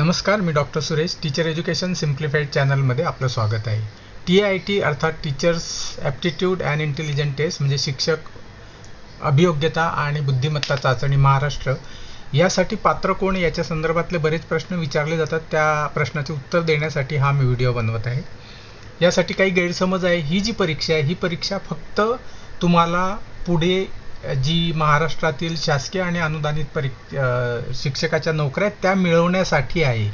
नमस्कार मी doctor Suresh teacher education simplified चॅनलमध्ये आपलं स्वागत आहे. टी आय टी अर्थात teachers aptitude and intelligent test म्हणजे शिक्षक अभियोग्यता आणि बुद्धिमत्ता चाचणी महाराष्ट्र यासाठी पात्र कोण? याच्या संदर्भातले बरेच प्रश्न विचारले जातात. त्या प्रश्नाचे उत्तर देण्यासाठी हा मी व्हिडिओ बनवत आहे. यासाठी काही गैरसमज आहे. ही जी परीक्षा आहे ही परीक्षा फक्त तुम्हाला पुढे जी महाराष्ट्रातील शासकीय आणि अनुदानित परी शिक्षकाच्या नोकऱ्या आहेत, त्या मिळवण्यासाठी आहे.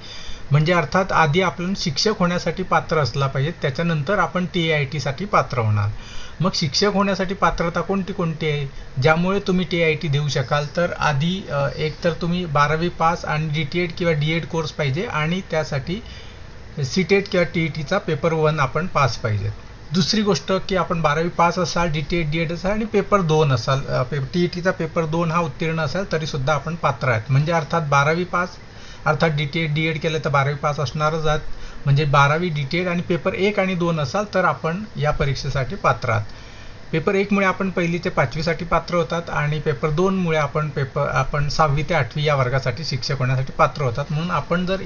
म्हणजे अर्थात आधी आपण शिक्षक होण्यासाठी पात्र असला पाहिजे त्याच्यानंतर आपण टी आय टीसाठी पात्र होणार. मग शिक्षक होण्यासाठी पात्रता कोणती कोणती आहे? ज्यामुळे तुम्ही टी आय टी देऊ शकाल तर आधी एक तर तुम्ही बारावी पास आणि डी टी एड किंवा डी एड कोर्स पाहिजे आणि त्यासाठी सी टेट किंवा टी ई टीचा पेपर वन आपण पास पाहिजेत. दुसरी गोष्ट की आपण बारावी पास असाल D T Ed D Ed असाल आणि पेपर दोन असाल टी ई टीचा पेपर दोन हा उत्तीर्ण असाल तरीसुद्धा आपण पात्र आहेत. म्हणजे अर्थात बारावी पास अर्थात D T Ed D Ed केलं तर बारावी पास असणारच आहात. म्हणजे बारावी डी टी एड आणि पेपर एक आणि दोन असाल तर आपण या परीक्षेसाठी पात्र आहात. पेपर एकमुळे आपण पहिली ते पाचवीसाठी पात्र होतात आणि पेपर दोनमुळे आपण पेपर आपण सहावी ते आठवी या वर्गासाठी शिक्षक होण्यासाठी पात्र होतात. म्हणून आपण जर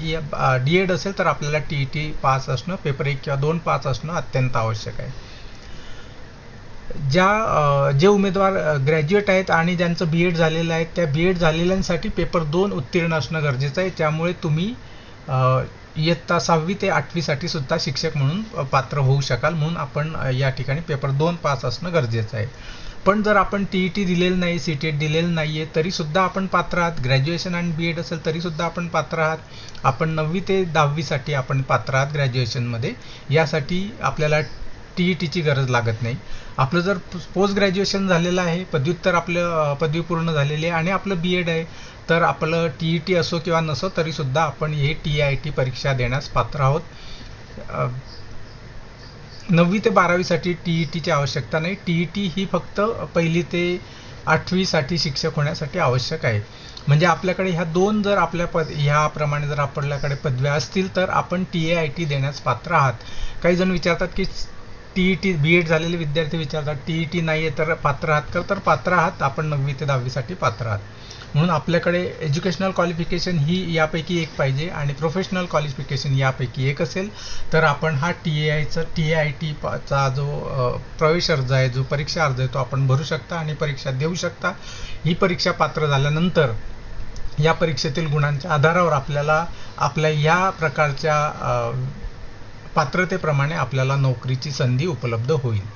डी एड असेल तर आपल्याला टी ई टी पास असणं पेपर एक किंवा दोन पास असणं अत्यंत आवश्यक आहे. ज्या जे उमेदवार ग्रॅज्युएट आहेत आणि ज्यांचं बी एड झालेलं आहे त्या बी एड झालेल्यांसाठी पेपर दोन उत्तीर्ण असणं गरजेचं आहे. त्यामुळे तुम्ही इयत्ता सहावी ते आठवीसाठी सुद्धा शिक्षक म्हणून पात्र होऊ शकाल म्हणून आपण या ठिकाणी पेपर दोन पास असणं गरजेचं आहे. पण जर आपण टी ई टी दिलेलं नाही सी टी एड दिलेलं नाही आहे तरीसुद्धा आपण पात्र आहात. ग्रॅज्युएशन आणि बी एड असेल तरीसुद्धा आपण पात्र आहात. आपण नववी ते दहावीसाठी आपण पात्र आहात ग्रॅज्युएशनमध्ये यासाठी आपल्याला टी ई टीची गरज लागत नाही. आपलं जर पोस्ट ग्रॅज्युएशन झालेलं आहे पदव्युत्तर आपलं पदवी पूर्ण झालेली आहे आणि आपलं बी एड आहे तर आपलं टी ई टी असो किंवा नसो तरीसुद्धा आपण हे टी आय टी परीक्षा देण्यास पात्र आहोत. नववी ते बारावीसाठी टी ई टीची आवश्यकता नाही. टी ई टी ही फक्त पहिली ते आठवीसाठी शिक्षक होण्यासाठी आवश्यक आहे. म्हणजे आपल्याकडे ह्या दोन जर आपल्या पद ह्याप्रमाणे जर आपल्याकडे पदव्या असतील तर आपण टी ए आय टी देण्यास पात्र आहात. काही जण विचारतात की T E T B Ed झालेले विद्यार्थी विचारतात टी ई टी नाही आहे तर पात्र आहात का? तर पात्र आहात. आपण नववी ते दहावीसाठी पात्र आहात. म्हणून आपल्याकडे एज्युकेशनल क्वालिफिकेशन ही यापैकी एक पाहिजे आणि प्रोफेशनल क्वालिफिकेशन यापैकी एक असेल. तर आपण हा टी ए आयचा टी आय टी चा जो प्रवेश अर्ज आहे जो परीक्षा अर्ज आहे तो आपण भरू शकता आणि परीक्षा देऊ शकता. ही परीक्षा पात्र झाल्यानंतर या परीक्षेतील गुणांच्या आधारावर आपल्याला आपल्या या प्रकारच्या पात्रतेप्रमाणे आपल्याला नोकरीची संधी उपलब्ध होईल.